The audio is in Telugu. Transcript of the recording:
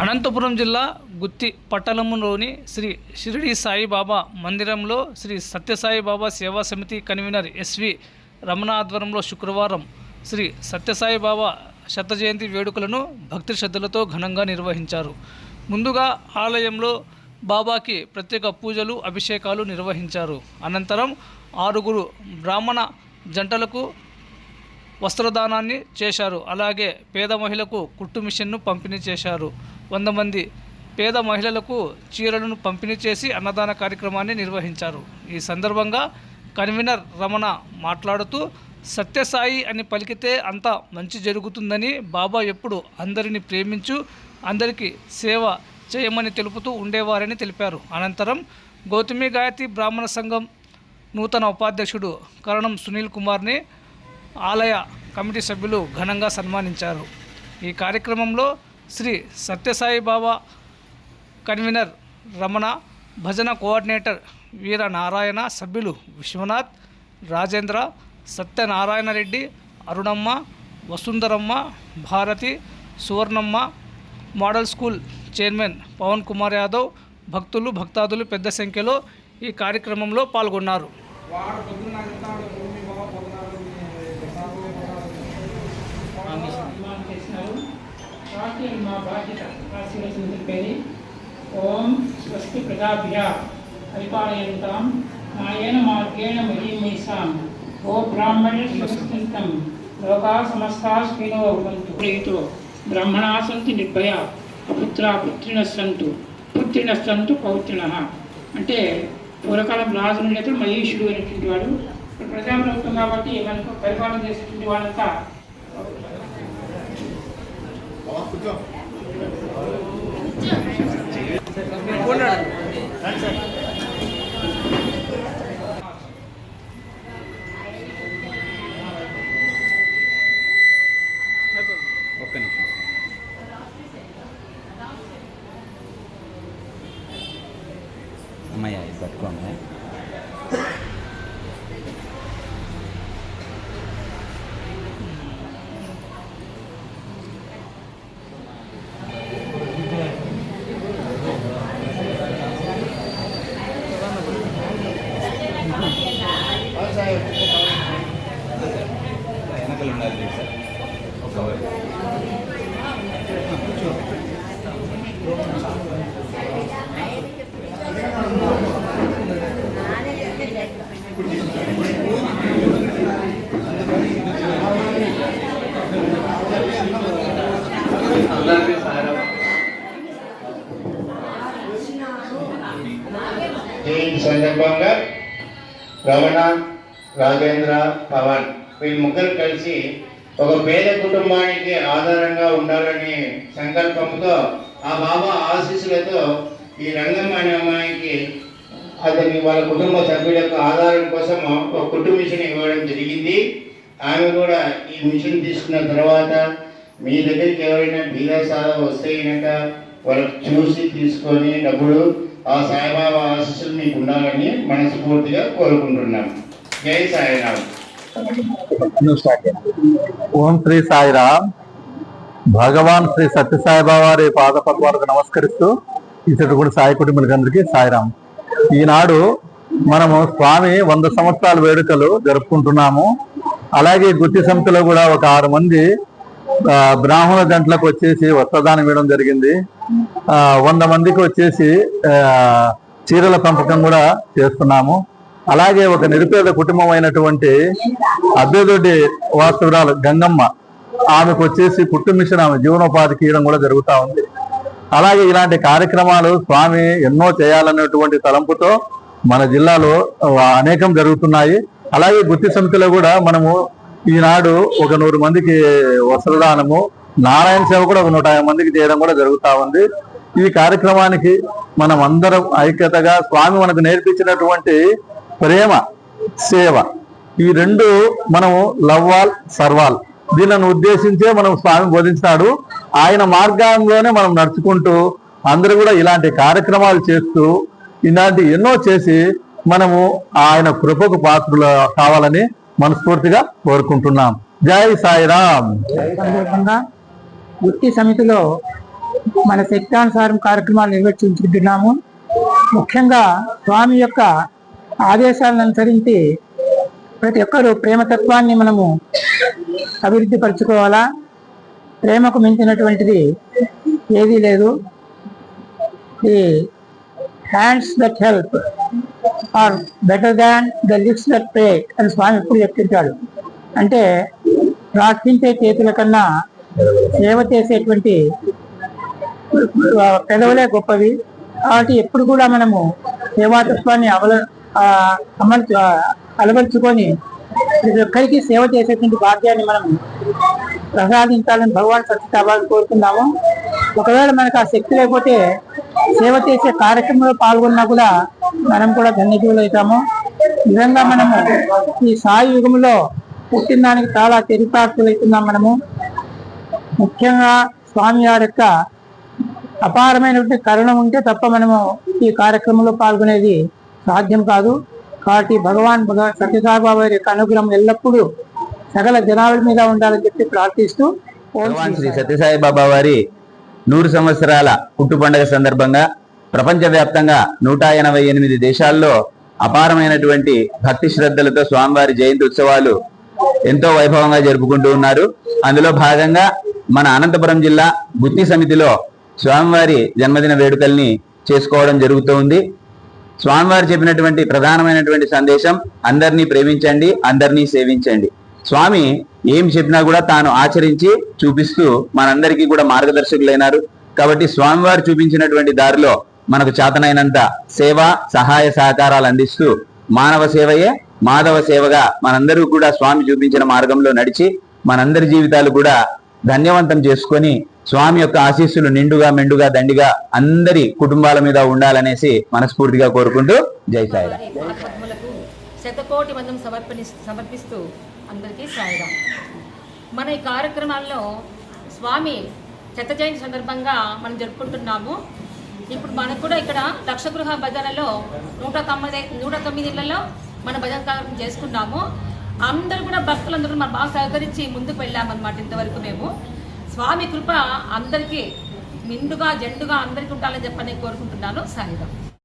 అనంతపురం జిల్లా గుత్తి పట్టణంలోని శ్రీ షిరిడి సాయిబాబా మందిరంలో శ్రీ సత్యసాయిబాబా సేవా సమితి కన్వీనర్ ఎస్వి రమణ ఆధ్వర్యంలో శుక్రవారం శ్రీ సత్యసాయిబాబా శత జయంతి వేడుకలను భక్తి శ్రద్ధలతో ఘనంగా నిర్వహించారు. ముందుగా ఆలయంలో బాబాకి ప్రత్యేక పూజలు అభిషేకాలు నిర్వహించారు. అనంతరం ఆరుగురు బ్రాహ్మణ జంటలకు వస్త్రదానాన్ని చేశారు. అలాగే పేద మహిళకు కుట్టు మిషన్ను పంపిణీ చేశారు. వంద మంది పేద మహిళలకు చీరలను పంపిణీ చేసి అన్నదాన కార్యక్రమాన్ని నిర్వహించారు. ఈ సందర్భంగా కన్వీనర్ రమణ మాట్లాడుతూ సత్యసాయి అని పలికితే అంత మంచి జరుగుతుందని బాబా ఎప్పుడు అందరిని ప్రేమించు అందరికీ సేవ చేయమని తెలుపుతూ ఉండేవారని తెలిపారు. అనంతరం గౌతమి గాయత్రి బ్రాహ్మణ సంఘం నూతన ఉపాధ్యక్షుడు కరణం సునీల్ కుమార్ని ఆలయ కమిటీ సభ్యులు ఘనంగా సన్మానించారు. ఈ కార్యక్రమంలో శ్రీ సత్యసాయి బాబా కన్వీనర్ రమణ భజన కోఆర్డినేటర్ వీర నారాయణ సభ్యులు Vishwanath Rajendra Satyanarayana Reddy Arunamma Vasundharamma Bharathi Suvarnamma model school chairman Pavan Kumar Yadav భక్తులు భక్తాదులు పెద్ద సంఖ్యలో ఈ కార్యక్రమంలో పాల్గొన్నారు. కాబట్టి మా బాధ్యత. రాసివలసిన చెప్పేది ఓం స్వస్తి ప్రజాభ్య పరిపాలయంతాం. నాయన మార్గేణ మహీమహిషాం ఓ బ్రాహ్మణే స్వస్తింతం లోకా సమస్తా శ్రీనో భవంతు. ప్రేతో బ్రహ్మణా సంతి నిర్భయ. అపుత్ర పుత్రిణ సంతు. పుత్రిణ సంతు పౌత్రిణ. అంటే పూర్వకాలం రాజు నుండి మహేషుడు అనేటువంటి వాడు. ప్రజాప్రభుత్వం కాబట్టి మనకు పరిపాలన చేసేటువంటి వాళ్ళంతా 好，不叫。这，这，这，వెనకలు ఉండాలి సార్ ఒక వైపు. ఈ సందర్భంగా రమణ రాజేంద్ర పవన్ వీళ్ళు ముగ్గురు కలిసి ఒక పేద కుటుంబానికి ఆధారంగా ఉండాలనే సంకల్పంతో ఆ బాబా ఆశీస్సులతో ఈ రంగం అనే అమ్మాయికి అతని వాళ్ళ కుటుంబ సభ్యులకు ఆధారం కోసం ఒక కుటుంబ మిషన్ ఇవ్వడం జరిగింది. ఆమె కూడా ఈ మిషన్ తీసుకున్న తర్వాత మీ దగ్గరికి ఎవరైనా బీదాసాల వస్తే కనుక వాళ్ళకి చూసి తీసుకొని డబ్బులు ఆ సాయిబాబా ఆశీస్సులు మీకు ఉండాలని మనస్ఫూర్తిగా కోరుకుంటున్నాం. జై సాయిరామ్. ఓం శ్రీ సాయిరామ్. భగవాన్ శ్రీ సత్యసాయిబాబా వారి పాద పద్మాలకు నమస్కరిస్తూ ఇతడు కూడా సాయి కుటుంబీకులందరికీ సాయిరామ్. ఈనాడు మనము స్వామి వంద సంవత్సరాల వేడుకలు జరుపుకుంటున్నాము. అలాగే గుత్తి సమితిలో కూడా ఒక ఆరు మంది బ్రాహ్మణ జంటలకు వచ్చేసి వస్త్రదానం ఇవ్వడం జరిగింది. వంద మందికి వచ్చేసి చీరల పెంపకం కూడా చేస్తున్నాము. అలాగే ఒక నిరుపేద కుటుంబం అయినటువంటి అభ్యదొడ్డి వాస్తవురాలు గంగమ్మ. ఆమెకు వచ్చేసి పుట్టు మిషన్ ఆమె జీవనోపాధికి ఇవ్వడం కూడా జరుగుతూ ఉంది. అలాగే ఇలాంటి కార్యక్రమాలు స్వామి ఎన్నో చేయాలనేటువంటి తలంపుతో మన జిల్లాలో అనేకం జరుగుతున్నాయి. అలాగే గుత్తి సమితిలో కూడా మనము ఈనాడు ఒక నూరు మందికి వస్త్రదానము నారాయణ సేవ కూడా ఒక నూట యాభై మందికి చేయడం కూడా జరుగుతూ ఉంది. ఈ కార్యక్రమానికి మనం అందరం ఐక్యతగా స్వామి మనకు నేర్పించినటువంటి ప్రేమ సేవ. ఈ రెండు మనము లవ్వాల్ సర్వాల్ దీనిని ఉద్దేశించే మనం స్వామి బోధించినాడు. ఆయన మార్గంలోనే మనం నడుచుకుంటూ అందరూ కూడా ఇలాంటి కార్యక్రమాలు చేస్తూ ఇలాంటి ఎన్నో చేసి మనము ఆయన కృపకు పాత్రలు కావాలని మనస్ఫూర్తిగా కోరుకుంటున్నాం. జై సాయిరామ్. వృత్తి సమితిలో మన శక్తానుసారం కార్యక్రమాలు నిర్వర్తించుకుంటున్నాము. ముఖ్యంగా స్వామి యొక్క ఆదేశాలను అనుసరించి ప్రతి ఒక్కరూ ప్రేమతత్వాన్ని మనము అభివృద్ధి పరచుకోవాలా ప్రేమకు మించినటువంటిది ఏదీ లేదు. The hands that help are better than the lips that pray అని స్వామి ఎప్పుడు చెప్తుంటాడు. అంటే ప్రార్థించే చేతుల కన్నా సేవ చేసేటువంటి పెదవులే గొప్పవి. కాబట్టి ఎప్పుడు కూడా మనము సేవాతత్వాన్ని అవల ఆ, అమలు అలవరుచుకొని ప్రతి ఒక్కరికి సేవ చేసేటువంటి భాగ్యాన్ని మనం ప్రసాదించాలని భగవాన్ సత్యతాబాలు కోరుతున్నాము. ఒకవేళ మనకు ఆ శక్తి లేకపోతే సేవ చేసే కార్యక్రమంలో పాల్గొన్నా కూడా మనం కూడా ధన్యజీవులు అవుతాము. నిజంగా మనము ఈ సాయి యుగంలో పుట్టిన దానికి చాలా చరితార్థులవుతున్నాం మనము. ముఖ్యంగా స్వామి వారి యొక్క అపారమైనటువంటి కరుణ ఉంటే తప్ప మనము ఈ కార్యక్రమంలో పాల్గొనేది సాధ్యం కాదు. కాబట్టి భగవాన్ భగ సత్యసాయిబాబా యొక్క అనుగ్రహం ఎల్లప్పుడూ సకల జనాల మీద ఉండాలని చెప్పి ప్రార్థిస్తూ భగవాన్ శ్రీ శ్రీ సాయి. సత్యసాయి బాబా వారి నూరు సంవత్సరాల పుట్టు పండుగ సందర్భంగా ప్రపంచవ్యాప్తంగా నూట ఎనభై ఎనిమిది దేశాల్లో అపారమైనటువంటి భక్తి శ్రద్ధలతో స్వామివారి జయంతి ఉత్సవాలు ఎంతో వైభవంగా జరుపుకుంటూ ఉన్నారు. అందులో భాగంగా మన అనంతపురం జిల్లా గుత్తి సమితిలో స్వామివారి జన్మదిన వేడుకల్ని చేసుకోవడం జరుగుతూ ఉంది. స్వామివారు చెప్పినటువంటి ప్రధానమైనటువంటి సందేశం అందరినీ ప్రేమించండి అందరినీ సేవించండి. స్వామి ఏం చెప్పినా కూడా తాను ఆచరించి చూపిస్తూ మనందరికీ కూడా మార్గదర్శకులైనారు. కాబట్టి స్వామివారు చూపించినటువంటి దారిలో మనకు చేతనైనంత సేవ సహాయ సహకారాలు అందిస్తూ మానవ సేవయే మాధవ సేవగా మనందరూ కూడా స్వామి చూపించిన మార్గంలో నడిచి మనందరి జీవితాలు కూడా ధన్యవంతం చేసుకొని స్వామి యొక్క ఆశీస్సులు నిండుగా మెండుగా దండిగా అందరి కుటుంబాల మీద ఉండాలనేసి మనస్ఫూర్తిగా కోరుకుంటూ జై సాయిరామ్. శతకోటి మందం సమర్పణి సమర్పిస్తూ అందరికీ సాయిరాం మన ఈ కార్యక్రమాల్లో స్వామి శత జయంతి సందర్భంగా మనం జరుపుకుంటున్నాము. ఇప్పుడు మనకు కూడా ఇక్కడ లక్షగృహ భజనలో నూట తొమ్మిది నూట తొమ్మిది ఇళ్ళలో మన భజన కార్యక్రమం చేసుకున్నాము. అందరూ కూడా భక్తులందరూ మనం బాగా సహకరించి ముందుకు వెళ్ళామన్నమాట ఇంతవరకు మేము. స్వామి కృప అందరికీ నిండుగా జండుగా అందరికీ ఉండాలని చెప్పని కోరుకుంటున్నాను. సాయిరాం